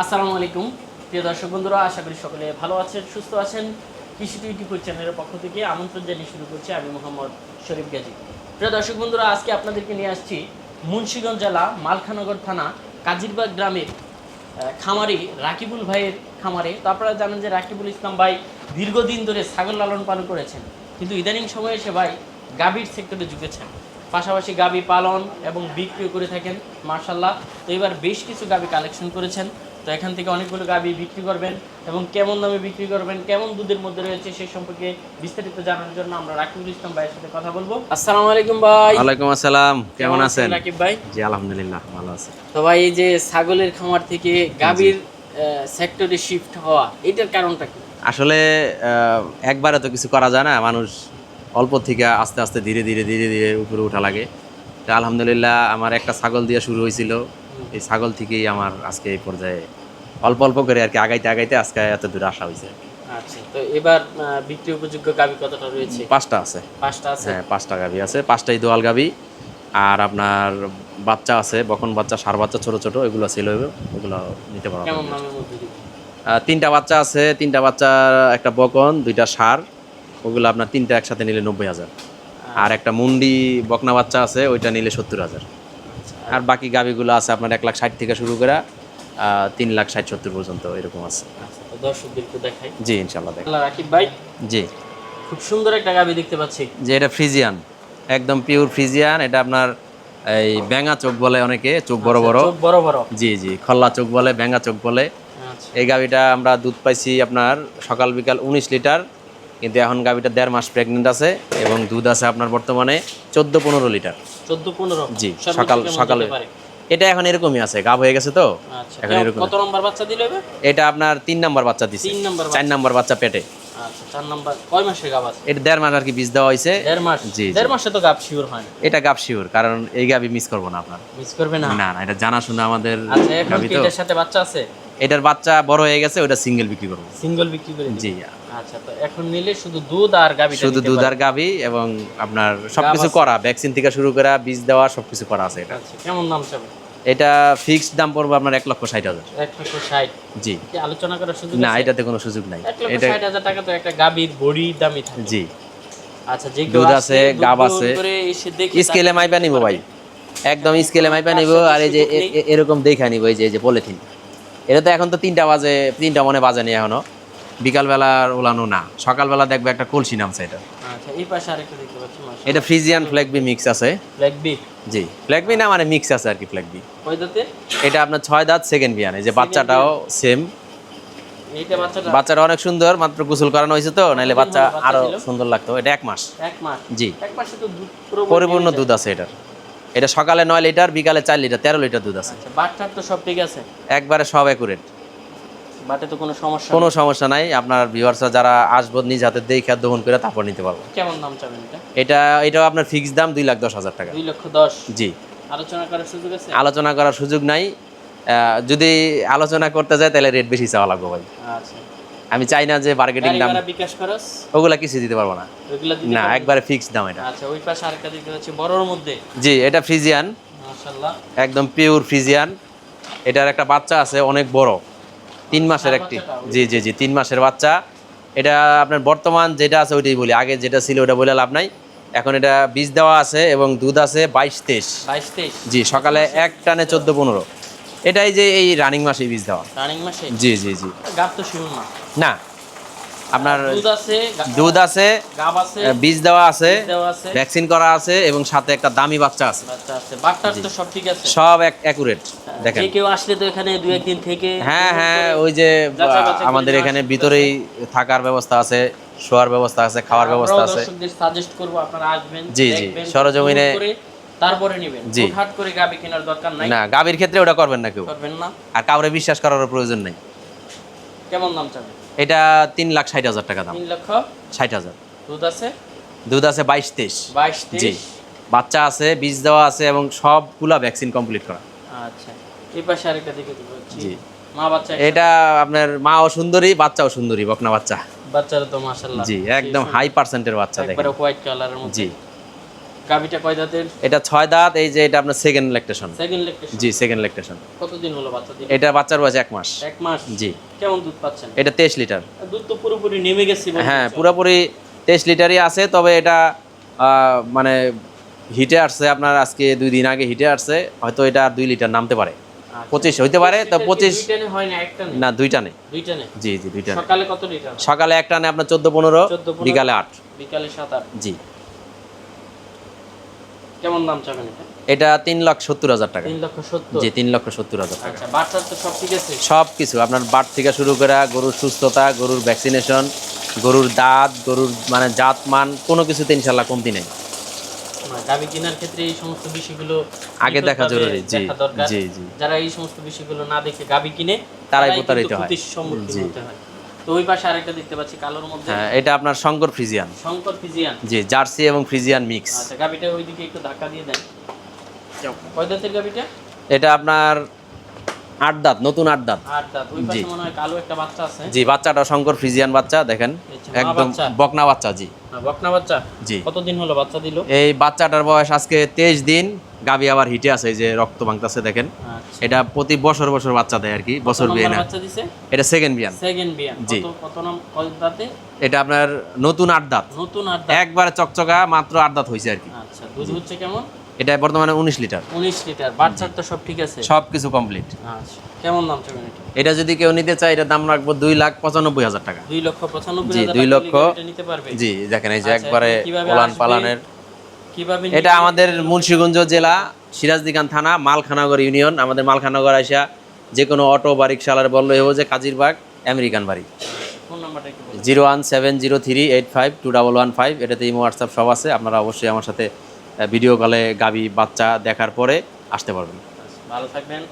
আসসালামু আলাইকুম। প্রিয় দর্শক বন্ধুরা, আশা করি সকলে ভালো আছেন, সুস্থ আছেন। কৃষি টিভি চ্যানেলের পক্ষ থেকে আমন্ত্রণ জানিয়ে শুরু করছি আমি মোহাম্মদ শরীফ গাজী। প্রিয় দর্শক বন্ধুরা, আজকে আপনাদেরকে নিয়ে আসছি মুন্সিগঞ্জ জেলা মালখানগর থানা কাজিরবাগ গ্রামের খামারি রাকিবুল ভাইয়ের খামারে। তো আপনারা জানেন যে রাকিবুল ইসলাম ভাই দীর্ঘদিন ধরে ছাগল লালন পালন করেছেন, কিন্তু ইদানিং সময়ে এসে ভাই গাভীর সেক্টরে ঝুঁকেছেন। পাশাপাশি গাবি পালন এবং বিক্রিও করে থাকেন মার্শাল্লাহ তো এবার বেশ কিছু গাবি কালেকশন করেছেন। তো এখান থেকে অনেকগুলো গাবি বিক্রি করবেন এবং কেমন দামে বিক্রি করবেন কেমন দুধের মধ্যে রয়েছে সেই সম্পর্কে বিস্তারিত জানার জন্য আমরা রাকিবুল ইসলাম ভাইয়ের সাথে কথা বলব। আসসালামু আলাইকুম ভাই। ওয়ালাইকুম আসসালাম কেমন আছেন রাকিব ভাই? জি আলহামদুলিল্লাহ ভালো আছে। তো ভাই এই যে ছাগলের খামার থেকে গাবির সেক্টরে শিফট হওয়া এটার কারণটা কি? আসলে একবারে তো কিছু করা যায় না মানুষ অল্প থেকে আস্তে আস্তে ধীরে ধীরে ধীরে ধীরে উপরে ওঠা লাগে। তা আলহামদুলিল্লাহ আমার একটা ছাগল দিয়ে শুরু হয়েছিল। এই ছাগল থেকেই আমার আজকে এই পর্যায়ে অল্প অল্প করে আর কি আগাইতে আগাইতে আজকে এত দূরে আসা হয়েছে। আচ্ছা তো এবার বিক্রি উপযোগ্য গাবি কতটা রয়েছে? পাঁচটা আছে। পাঁচটা আছে? হ্যাঁ পাঁচটা গাভি আছে পাঁচটাই দোয়াল গাভি। আর আপনার বাচ্চা আছে বখন বাচ্চা সার বাচ্চা ছোট ছোট এগুলো ছিল ওগুলো নিতে পারব কেমন দামের মধ্যে দিবেন? আহ, তিনটা বাচ্চা আছে তিনটা বাচ্চা একটা বকন দুইটা সার ওগুলো আপনার তিনটা একসাথে নিলে নব্বই হাজার। আর একটা মুন্ডি বকনা বাচ্চা আছে ওইটা নিলে সত্তর হাজার। আর বাকি গাবিগুলো আছে আপনার এক লাখ ষাট থেকে শুরু করে তিন লাখ ষাট সত্তর পর্যন্ত এরকম আছে। আচ্ছা দর্শকদেরকে দেখাই। জি ইনশাল্লাহ দেখ রাকিব ভাই জি। খুব সুন্দর একটা গাবি দেখতে পাচ্ছি। যে এটা ফ্রিজিয়ান একদম পিওর ফ্রিজিয়ান এটা আপনার এই ব্যাঙা চোখ বলে অনেকে চোখ বড় বড়। বড় বড়। জি জি খল্লা চোখ বলে ব্যাঙা চোখ বলে। আচ্ছা। এই গাভিটা আমরা দুধ পাইছি আপনার সকাল বিকাল উনিশ লিটার কিন্তু এখন গাভিটা দেড় মাস প্রেগনেন্ট আছে এবং দুধ আছে আপনার বর্তমানে চোদ্দ পনেরো লিটার। চোদ্দ পনেরো? জি সকাল সকালে। এটা এখন এরকমই আছে গাভ হয়ে গেছে তো? আচ্ছা এখন এরকম কত নম্বর বাচ্চা দিলে? এটা আপনার তিন নাম্বার বাচ্চা দিছে। তিন নাম্বার চার নাম্বার বাচ্চা পেটে। আচ্ছা চার নাম্বার কয় গাব আছে? এটা দেড় মাস আর কি বীজ দেওয়া হয়েছে দেড় মাস? জি। দেড় মাসে তো গাব শিওর হয় এটা গাভ শিওর কারণ এই গাভি মিস করব না আপনার। মিস করবে না? না না এটা জানাশোনা আমাদের আচ্ছা এখন গাভি কি এটার সাথে বাচ্চা আছে? এটার বাচ্চা বড় হয়ে গেছে ওটা সিঙ্গেল বিক্রি করব। সিঙ্গেল বিক্রি করে জি আচ্ছা তো এখন নিলে শুধু দুধ আর গাবি শুধু দুধ আর গাভি এবং আপনার সবকিছু করা ভ্যাকসিন থেকে শুরু করা বীজ দেওয়া সবকিছু করা আছে এটা। আচ্ছা কেমন দাম চাবে? এটা ফিক্সড দাম পড়বে আপনার এক লক্ষ ষাট হাজার। এক লক্ষ ষাট? জি। আলোচনা করার সুযোগ না এটাতে কোনো সুযোগ নাই। এটা ষাট হাজার টাকা তো একটা গাবির বড়ির দামই থাকে। জি। আচ্ছা যে দুধ আছে, গাব আছে। স্কেলে মাইপা নিব ভাই। একদম স্কেলে মাইপা নিব আর এই যে এরকম দেখা নিব এই যে এই যে পলিথিন এটা তো এখন তো তিনটা বাজে তিনটা মনে বাজে নি এখনও। বিকালবেলার ওলানো না। সকালবেলা দেখবে একটা কলসি নামছে এটা। আচ্ছা এই পাশে আরেকটা দেখতে পাচ্ছি এটা ফ্রিজিয়ান ফ্ল্যাগবি মিক্স আছে। ব্ল্যাক বি জি ফ্ল্যাগবি না মানে মিক্স আছে আর কি ফ্ল্যাগবি কয় দাঁতে? এটা আপনার ছয় দাঁত সেকেন্ড বিয়ান যে বাচ্চাটাও সেম বাচ্চাটা? অনেক সুন্দর মাত্র গোসল করানো হয়েছে তো নাহলে বাচ্চা আরও সুন্দর লাগতো। এটা এক মাস। এক মাস? জি। এক মাসে তো দুধ পরিপূর্ণ দুধ আছে এটার। এটা সকালে নয় লিটার বিকালে চার লিটার তেরো লিটার দুধ আছে। আচ্ছা বাচ্চার তো সব ঠিক আছে। একবারে সব অ্যাকুরেট বাটে তো কোনো সমস্যা কোনো সমস্যা নাই। আপনার ভিউয়ার্সরা যারা আসব নিজ হাতে দেখে দহন করে তারপর নিতে পারব। কেমন দাম চাবেন এটা? এটা এটাও আপনার ফিক্সড দাম দুই লাখ দশ হাজার টাকা। দুই লক্ষ দশ? জি। আলোচনা করার সুযোগ আছে? আলোচনা করার সুযোগ নাই। যদি আলোচনা করতে যায় তাহলে রেট বেশি চাওয়া লাগবে ভাই। আচ্ছা। আমি চাই না যে বার্গেটিং দাম বিকাশ খরচ? ওগুলা কিছু দিতে পারব না। না একবারে ফিক্সড দাম এটা। আচ্ছা ওই পাশে আরেকটা দেখতে পাচ্ছি বড়র মধ্যে। জি এটা ফ্রিজিয়ান মাশাআল্লাহ। একদম পিওর ফ্রিজিয়ান এটার একটা বাচ্চা আছে অনেক বড়। তিন মাসের একটি। জি জি জি তিন মাসের বাচ্চা। এটা আপনার বর্তমান যেটা আছে ওইটাই বলি। আগে যেটা ছিল ওটা বলে লাভ নাই। এখন এটা বীজ দেওয়া আছে এবং দুধ আছে বাইশ তেইশ। বাইশ তেইশ। জি সকালে এক টানে চোদ্দ পনেরো। এটাই যে এই রানিং মাসে বীজ দেওয়া। রানিং মাসে? জি জি জি। গাছ তো শিউর না। না আপনার দুধ আছে বীজ দেওয়া আছে ভ্যাকসিন করা আছে এবং সাথে একটা দামি বাচ্চা আছে। সব ঠিক আছে। সব এক অ্যাকুরেট দেখেন। কেউ আসলে তো এখানে দু একদিন থেকে হ্যাঁ হ্যাঁ ওই যে আমাদের এখানে ভিতরেই থাকার ব্যবস্থা আছে শোয়ার ব্যবস্থা আছে খাওয়ার ব্যবস্থা আছে। সাজেস্ট করব আপনারা আসবেন জি, জি, সরজমিনে- তারপরে নেবেন। হুটহাট করে গাবি কেনার দরকার নাই। না গাভীর ক্ষেত্রে ওটা করবেন না কেউ। করবেন না। আর কাউরে বিশ্বাস করার প্রয়োজন নেই। কেমন দাম চাবেন? এটা তিন লাখ ষাট হাজার টাকা দাম। তিন লক্ষ ষাট হাজার। দুধ আছে? দুধ আছে বাইশ তেইশ। বাইশ জি। বাচ্চা আছে বীজ দেওয়া আছে এবং সবগুলা ভ্যাকসিন কমপ্লিট করা। আচ্ছা। এই পাশে আরেকটা দিকে দিব জি। মা বাচ্চা এটা আপনার মাও সুন্দরী বাচ্চাও সুন্দরী বকনা বাচ্চা। বাচ্চারা তো মাশাআল্লাহ। জি একদম হাই পার্সেন্টের বাচ্চা একবারে দেখেন। হোয়াইট কালারের মধ্যে। জি। গাভিটা কয় দাঁতের? এটা ছয় দাঁত এই যে এটা আপনার সেকেন্ড ল্যাকটেশন সেকেন্ড লেকটেশন জি সেকেন্ড ল্যাকটেশন কতদিন হলো বাচ্চা দিল এটা বাচ্চার বয়স এক মাস। এক মাস? জি। কেমন দুধ পাচ্ছেন? এটা তেইশ লিটার। দুধ তো পুরোপুরি নেমে গেছে হ্যাঁ পুরোপুরি তেইশ লিটারই আছে তবে এটা মানে হিটে আসছে আপনার আজকে দুই দিন আগে হিটে আসছে হয়তো এটা আর দুই লিটার নামতে পারে। আচ্ছা। পঁচিশ হইতে পারে তো পঁচিশ দুই টানে হয় না না দুইটা নেই জি জি দুইটা নেই সকালে কত লিটার? সকালে একটা নেই আপনার চোদ্দ পনেরো। বিকালে আট। বিকালে সাত আট। জি। কেমন দাম চাবেন এটা? তিন লাখ সত্তর হাজার টাকা। জি তিন লক্ষ সত্তর হাজার টাকা। আচ্ছা সব ঠিক আছে? সব কিছু আপনার বাট থেকে শুরু করে গরুর সুস্থতা গরুর ভ্যাকসিনেশন গরুর দাঁত গরুর মানে জাত মান কোনো কিছুতে ইনশাল্লাহ কমতি নেই। মানে গাভী কেনার ক্ষেত্রে এই সমস্ত বিষয়গুলো আগে দেখা জরুরি, জি, জি, জি। যারা এই সমস্ত বিষয়গুলো না দেখে গাভী কিনে তারাই প্রতারিত হয়। সম্মুখীন হতে হয়। তো ওই পাশে আরেকটা দেখতে পাচ্ছি কালোর মধ্যে। হ্যাঁ এটা আপনার শঙ্কর ফ্রিজিয়ান। শঙ্কর ফিজিয়ান জি জার্সি এবং ফ্রিজিয়ান মিক্স। আচ্ছা গাভীটা ওইদিকে একটু ধাক্কা দিয়ে দেন। কয় দাঁতের গাভীটা? এটা আপনার আট দাঁত নতুন আট দাঁত। আট দাঁত। ওই পাশে মনে হয় কালো একটা বাচ্চা আছে। জি বাচ্চাটা শঙ্কর ফ্রিজিয়ান বাচ্চা দেখেন। একদম বকনা বাচ্চা জি। বকনা বাচ্চা। জি। কতদিন হলো বাচ্চা দিল? এই বাচ্চাটার বয়স আজকে তেইশ দিন। গাবি আবার হিটে আছে এই যে রক্ত ভাঙতেছে দেখেন। আচ্ছা। এটা প্রতি বছর বছর বাচ্চা দেয় আর কি বছর বিয়ে না এটা সেকেন্ড বিয়ান। সেকেন্ড বিয়ান। জি। কত কত নাম দাঁতে? এটা আপনার নতুন আট দাঁত। নতুন আট দাঁত। একবারে চকচকা মাত্র আট দাঁত হয়েছে আর কি। আচ্ছা দুধ হচ্ছে কেমন? এটা বর্তমানে উনিশ লিটার। উনিশ লিটার। বাচ্চার তো সব ঠিক আছে? সব কিছু কমপ্লিট আচ্ছা কেমন দাম চাবেন এটা? এটা যদি কেউ নিতে চায় এটা দাম রাখব দুই লাখ পঁচানব্বই হাজার টাকা। দুই লক্ষ পঁচানব্বই জি, হাজার দুই টাকা লক্ষ। নিতে পারবে? জি দেখেন এই যে আচ্ছা, একবারে ওলান পালানের কীভাবে এটা আমাদের মুন্সীগঞ্জ জেলা সিরাজদিগান থানা মালখানগর ইউনিয়ন আমাদের মালখানগর আসা যে কোনো অটো বা রিক্সাওয়ালার বললে হব যে কাজিরবাগ আমেরিকান বাড়ি। Zero one seven zero three eight five two double one five এটাতে ইমো হোয়াটসঅ্যাপ সব আছে আপনারা অবশ্যই আমার সাথে ভিডিও কলে গাবি বাচ্চা দেখার পরে আসতে পারবেন। ভালো থাকবেন।